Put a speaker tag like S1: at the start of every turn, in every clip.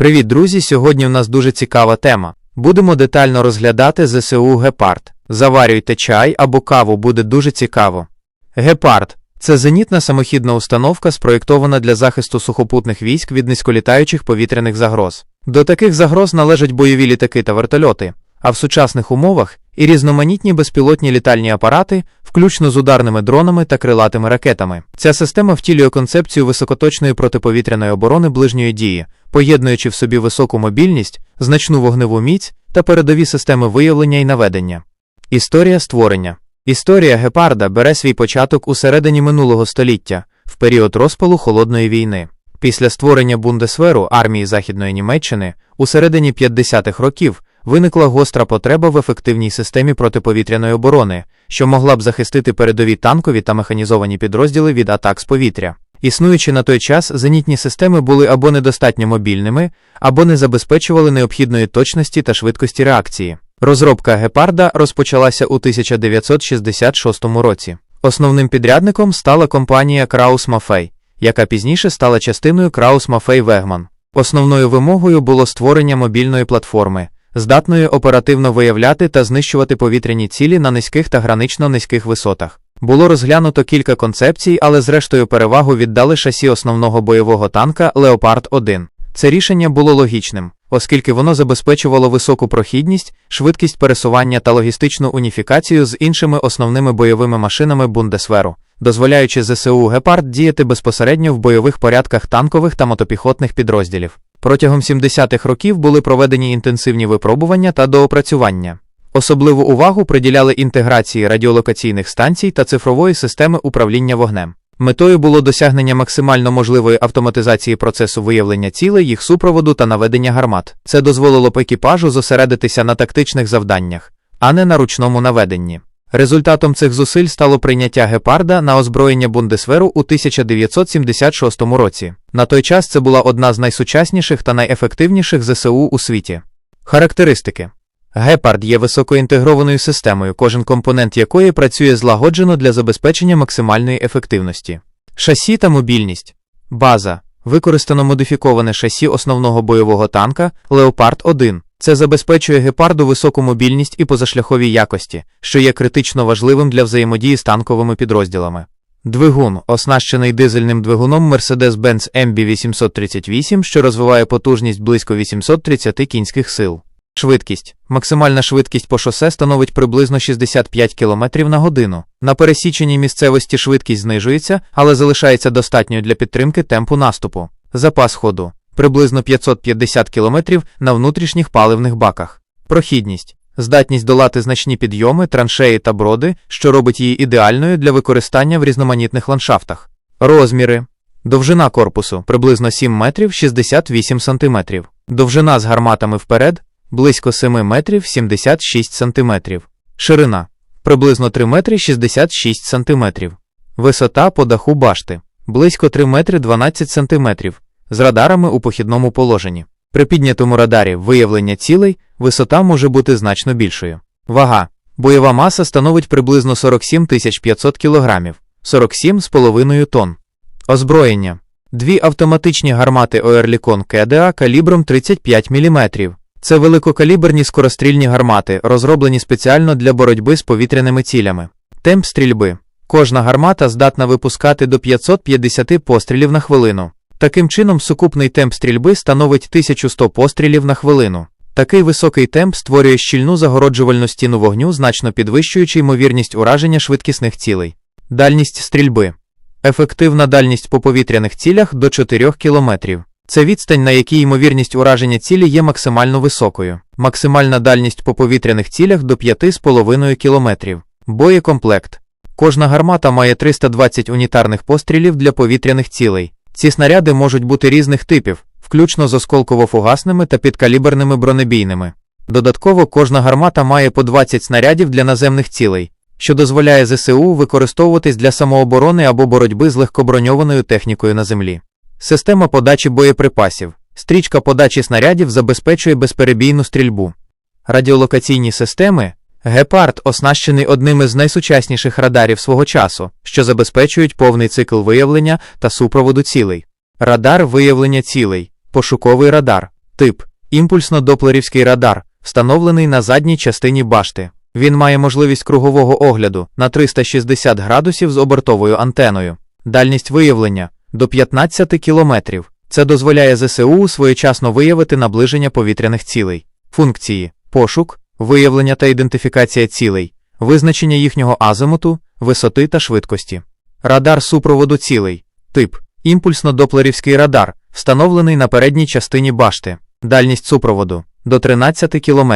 S1: Привіт, друзі! Сьогодні в нас дуже цікава тема. Будемо детально розглядати ЗСУ Гепард. Заварюйте чай або каву, буде дуже цікаво. Гепард це зенітна самохідна установка, спроєктована для захисту сухопутних військ від низьколітаючих повітряних загроз. До таких загроз належать бойові літаки та вертольоти, а в сучасних умовах і різноманітні безпілотні літальні апарати, включно з ударними дронами та крилатими ракетами. Ця система втілює концепцію високоточної протиповітряної оборони ближньої дії, поєднуючи в собі високу мобільність, значну вогневу міць та передові системи виявлення і наведення. Історія створення Історія гепарда бере свій початок у середині минулого століття, в період розпалу холодної війни. Після створення Бундесверу армії Західної Німеччини у середині 50-х років виникла гостра потреба в ефективній системі протиповітряної оборони, що могла б захистити передові танкові та механізовані підрозділи від атак з повітря. Існуючи на той час, зенітні системи були або недостатньо мобільними, або не забезпечували необхідної точності та швидкості реакції. Розробка гепарда розпочалася у 1966 році. Основним підрядником стала компанія Краус Мафей, яка пізніше стала частиною Краус Мафей Вегман. Основною вимогою було створення мобільної платформи, здатної оперативно виявляти та знищувати повітряні цілі на низьких та гранично низьких висотах. Було розглянуто кілька концепцій, але зрештою перевагу віддали шасі основного бойового танка Леопард 1. Це рішення було логічним, оскільки воно забезпечувало високу прохідність, швидкість пересування та логістичну уніфікацію з іншими основними бойовими машинами Бундесверу, дозволяючи ЗСУ Гепард діяти безпосередньо в бойових порядках танкових та мотопіхотних підрозділів. Протягом 70-х років були проведені інтенсивні випробування та доопрацювання. Особливу увагу приділяли інтеграції радіолокаційних станцій та цифрової системи управління вогнем. Метою було досягнення максимально можливої автоматизації процесу виявлення цілей, їх супроводу та наведення гармат. Це дозволило б екіпажу зосередитися на тактичних завданнях, а не на ручному наведенні. Результатом цих зусиль стало прийняття гепарда на озброєння Бундесверу у 1976 році. На той час це була одна з найсучасніших та найефективніших ЗСУ у світі. Характеристики Гепард є високоінтегрованою системою, кожен компонент якої працює злагоджено для забезпечення максимальної ефективності. Шасі та мобільність. База. Використано модифіковане шасі основного бойового танка Леопард 1. Це забезпечує гепарду високу мобільність і позашляхові якості, що є критично важливим для взаємодії з танковими підрозділами. Двигун, оснащений дизельним двигуном Mercedes-Benz MB838, що розвиває потужність близько 830 кінських сил. Швидкість. Максимальна швидкість по шосе становить приблизно 65 км на годину. На пересіченій місцевості швидкість знижується, але залишається достатньою для підтримки темпу наступу. Запас ходу приблизно 550 км на внутрішніх паливних баках. Прохідність. Здатність долати значні підйоми, траншеї та броди, що робить її ідеальною для використання в різноманітних ландшафтах. Розміри. Довжина корпусу приблизно 7 метрів 68 сантиметрів. Довжина з гарматами вперед близько 7 метрів 76 сантиметрів. Ширина приблизно 3 метри 66 сантиметрів. Висота по даху башти близько 3 метри 12 сантиметрів. З радарами у похідному положенні. При піднятому радарі виявлення цілей висота може бути значно більшою. Вага. Бойова маса становить приблизно 47 500 кг, 47,5 тонн. Озброєння. Дві автоматичні гармати Оерлікон КДА калібром 35 мм. Це великокаліберні скорострільні гармати, розроблені спеціально для боротьби з повітряними цілями. Темп стрільби. Кожна гармата здатна випускати до 550 пострілів на хвилину. Таким чином, сукупний темп стрільби становить 1100 пострілів на хвилину. Такий високий темп створює щільну загороджувальну стіну вогню, значно підвищуючи ймовірність ураження швидкісних цілей. Дальність стрільби. Ефективна дальність по повітряних цілях до 4 км. Це відстань, на якій ймовірність ураження цілі є максимально високою. Максимальна дальність по повітряних цілях до 5,5 км. Боєкомплект. Кожна гармата має 320 унітарних пострілів для повітряних цілей. Ці снаряди можуть бути різних типів, включно з осколково-фугасними та підкаліберними бронебійними. Додатково кожна гармата має по 20 снарядів для наземних цілей, що дозволяє ЗСУ використовуватись для самооборони або боротьби з легкоброньованою технікою на землі. Система подачі боєприпасів. Стрічка подачі снарядів забезпечує безперебійну стрільбу. Радіолокаційні системи. Гепард оснащений одним із найсучасніших радарів свого часу, що забезпечують повний цикл виявлення та супроводу цілей. Радар виявлення цілей, пошуковий радар. Тип імпульсно-доплерівський радар, встановлений на задній частині башти. Він має можливість кругового огляду на 360 градусів з обертовою антеною. Дальність виявлення до 15 кілометрів. Це дозволяє ЗСУ своєчасно виявити наближення повітряних цілей. Функції пошук, виявлення та ідентифікація цілей, визначення їхнього азимуту, висоти та швидкості. Радар супроводу цілей. Тип імпульсно-доплерівський радар, встановлений на передній частині башти. Дальність супроводу до 13 км.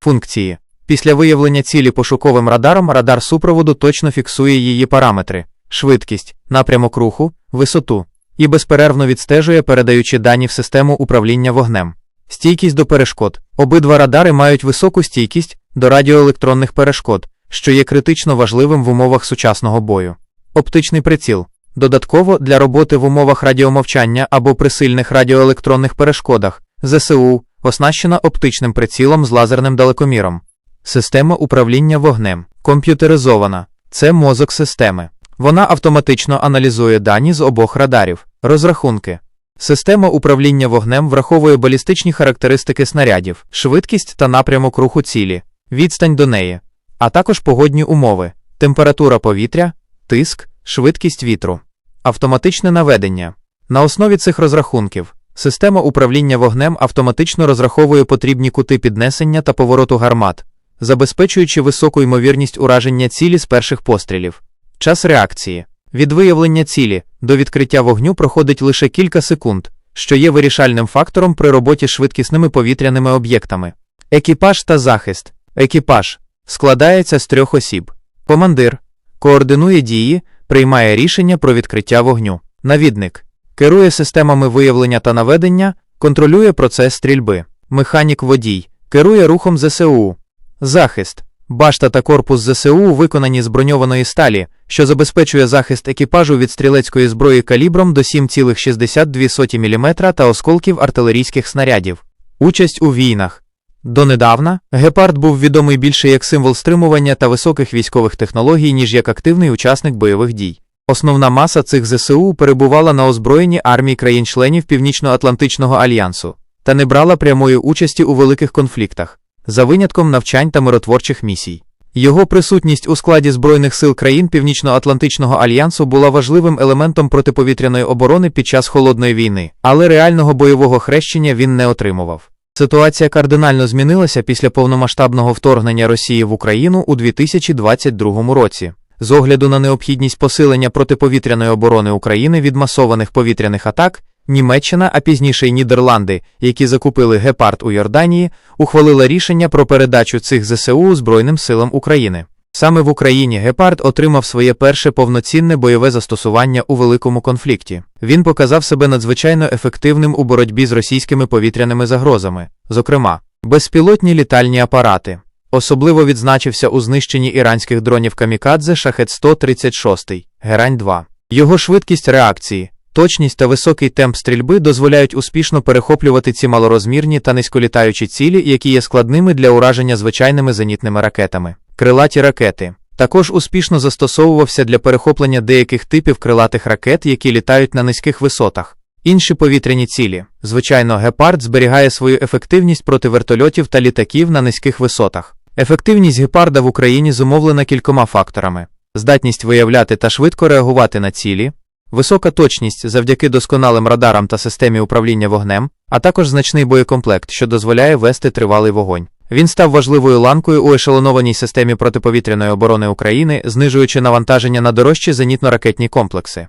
S1: Функції. Після виявлення цілі пошуковим радаром радар супроводу точно фіксує її параметри, швидкість, напрямок руху, висоту і безперервно відстежує, передаючи дані в систему управління вогнем. Стійкість до перешкод. Обидва радари мають високу стійкість до радіоелектронних перешкод, що є критично важливим в умовах сучасного бою. Оптичний приціл. Додатково для роботи в умовах радіомовчання або при сильних радіоелектронних перешкодах ЗСУ оснащена оптичним прицілом з лазерним далекоміром. Система управління вогнем комп'ютеризована. Це мозок системи. Вона автоматично аналізує дані з обох радарів, розрахунки. Система управління вогнем враховує балістичні характеристики снарядів, швидкість та напрямок руху цілі, відстань до неї, а також погодні умови, температура повітря, тиск, швидкість вітру, автоматичне наведення. На основі цих розрахунків система управління вогнем автоматично розраховує потрібні кути піднесення та повороту гармат, забезпечуючи високу ймовірність ураження цілі з перших пострілів. Час реакції від виявлення цілі до відкриття вогню проходить лише кілька секунд, що є вирішальним фактором при роботі швидкісними повітряними об'єктами. Екіпаж та захист. Екіпаж складається з трьох осіб. Командир координує дії, приймає рішення про відкриття вогню. Навідник керує системами виявлення та наведення, контролює процес стрільби. Механік водій керує рухом ЗСУ. Захист. Башта та корпус ЗСУ виконані з броньованої сталі, що забезпечує захист екіпажу від стрілецької зброї калібром до 7,62 мм та осколків артилерійських снарядів. Участь у війнах. Донедавна гепард був відомий більше як символ стримування та високих військових технологій, ніж як активний учасник бойових дій. Основна маса цих ЗСУ перебувала на озброєнні армії країн-членів Північно-Атлантичного альянсу та не брала прямої участі у великих конфліктах, за винятком навчань та миротворчих місій. Його присутність у складі Збройних сил країн Північно-Атлантичного альянсу була важливим елементом протиповітряної оборони під час холодної війни, але реального бойового хрещення він не отримував. Ситуація кардинально змінилася після повномасштабного вторгнення Росії в Україну у 2022 році. З огляду на необхідність посилення протиповітряної оборони України від масованих повітряних атак, Німеччина, а пізніше й Нідерланди, які закупили гепард у Йорданії, ухвалила рішення про передачу цих ЗСУ Збройним силам України. Саме в Україні гепард отримав своє перше повноцінне бойове застосування у великому конфлікті. Він показав себе надзвичайно ефективним у боротьбі з російськими повітряними загрозами, зокрема, безпілотні літальні апарати. Особливо відзначився у знищенні іранських дронів Камікадзе Шахет 136 Герань 2 Його швидкість реакції, точність та високий темп стрільби дозволяють успішно перехоплювати ці малорозмірні та низьколітаючі цілі, які є складними для ураження звичайними зенітними ракетами. Крилаті ракети також успішно застосовувався для перехоплення деяких типів крилатих ракет, які літають на низьких висотах. Інші повітряні цілі. Звичайно, гепард зберігає свою ефективність проти вертольотів та літаків на низьких висотах. Ефективність гепарда в Україні зумовлена кількома факторами: здатність виявляти та швидко реагувати на цілі, висока точність завдяки досконалим радарам та системі управління вогнем, а також значний боєкомплект, що дозволяє вести тривалий вогонь. Він став важливою ланкою у ешелонованій системі протиповітряної оборони України, знижуючи навантаження на дорожчі зенітно-ракетні комплекси.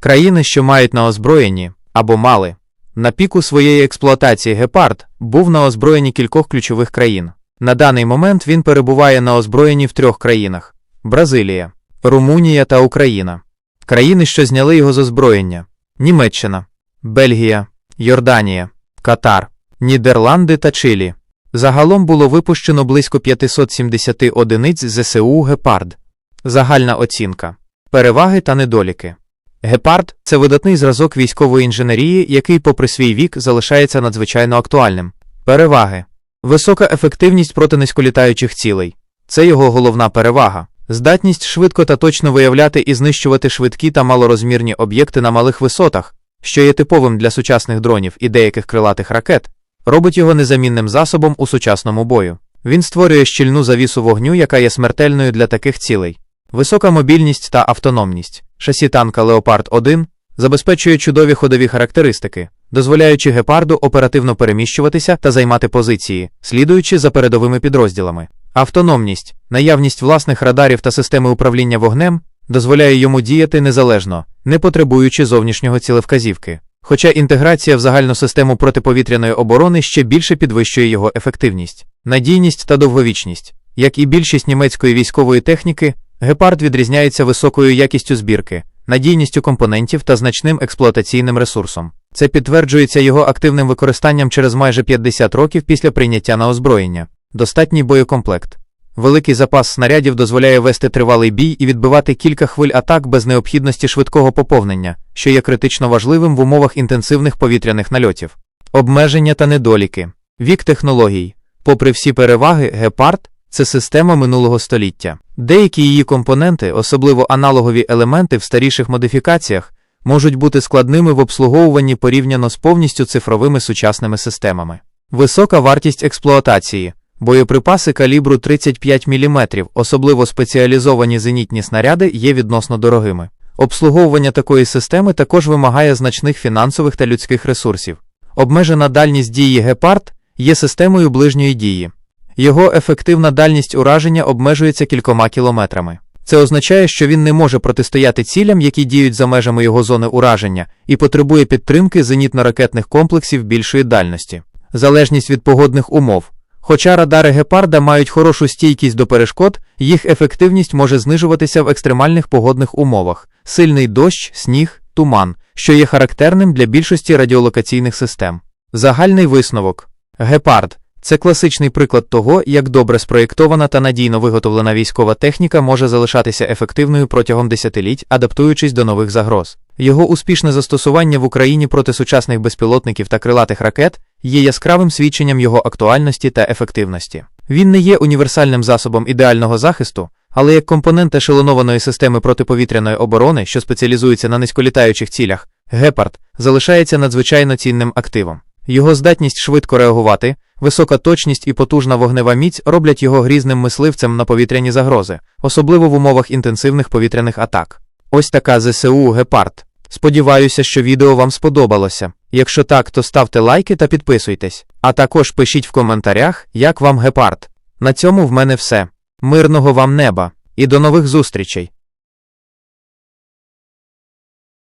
S1: Країни, що мають на озброєнні або мали на піку своєї експлуатації гепард був на озброєнні кількох ключових країн. На даний момент він перебуває на озброєнні в трьох країнах: Бразилія, Румунія та Україна. Країни, що зняли його з озброєння: Німеччина, Бельгія, Йорданія, Катар, Нідерланди та Чилі. Загалом було випущено близько 570 одиниць ЗСУ Гепард. Загальна оцінка. Переваги та недоліки. Гепард це видатний зразок військової інженерії, який, попри свій вік, залишається надзвичайно актуальним. Переваги. Висока ефективність проти низьколітаючих цілей. Це його головна перевага. Здатність швидко та точно виявляти і знищувати швидкі та малорозмірні об'єкти на малих висотах, що є типовим для сучасних дронів і деяких крилатих ракет, робить його незамінним засобом у сучасному бою. Він створює щільну завісу вогню, яка є смертельною для таких цілей. Висока мобільність та автономність. Шасі танка Leopard 1 забезпечує чудові ходові характеристики, дозволяючи гепарду оперативно переміщуватися та займати позиції, слідуючи за передовими підрозділами. Автономність, наявність власних радарів та системи управління вогнем дозволяє йому діяти незалежно, не потребуючи зовнішнього цілевказівки. Хоча інтеграція в загальну систему протиповітряної оборони ще більше підвищує його ефективність, надійність та довговічність. Як і більшість німецької військової техніки, гепард відрізняється високою якістю збірки, надійністю компонентів та значним експлуатаційним ресурсом. Це підтверджується його активним використанням через майже 50 років після прийняття на озброєння. Достатній боєкомплект. Великий запас снарядів дозволяє вести тривалий бій і відбивати кілька хвиль атак без необхідності швидкого поповнення, що є критично важливим в умовах інтенсивних повітряних нальотів. Обмеження та недоліки. Вік технологій. Попри всі переваги, гепард це система минулого століття. Деякі її компоненти, особливо аналогові елементи в старіших модифікаціях, можуть бути складними в обслуговуванні порівняно з повністю цифровими сучасними системами. Висока вартість експлуатації. Боєприпаси калібру 35 мм, особливо спеціалізовані зенітні снаряди, є відносно дорогими. Обслуговування такої системи також вимагає значних фінансових та людських ресурсів. Обмежена дальність дії гепард є системою ближньої дії. Його ефективна дальність ураження обмежується кількома кілометрами. Це означає, що він не може протистояти цілям, які діють за межами його зони ураження, і потребує підтримки зенітно-ракетних комплексів більшої дальності. Залежність від погодних умов. Хоча радари гепарда мають хорошу стійкість до перешкод, їх ефективність може знижуватися в екстремальних погодних умовах: сильний дощ, сніг, туман, що є характерним для більшості радіолокаційних систем. Загальний висновок: гепард це класичний приклад того, як добре спроєктована та надійно виготовлена військова техніка може залишатися ефективною протягом десятиліть, адаптуючись до нових загроз. Його успішне застосування в Україні проти сучасних безпілотників та крилатих ракет є яскравим свідченням його актуальності та ефективності. Він не є універсальним засобом ідеального захисту, але як компонент ешелонованої системи протиповітряної оборони, що спеціалізується на низьколітаючих цілях, гепард залишається надзвичайно цінним активом. Його здатність швидко реагувати, висока точність і потужна вогнева міць роблять його грізним мисливцем на повітряні загрози, особливо в умовах інтенсивних повітряних атак. Ось така ЗСУ Гепард. Сподіваюся, що відео вам сподобалося. Якщо так, то ставте лайки та підписуйтесь. А також пишіть в коментарях, як вам гепард. На цьому в мене все. Мирного вам неба і до нових зустрічей!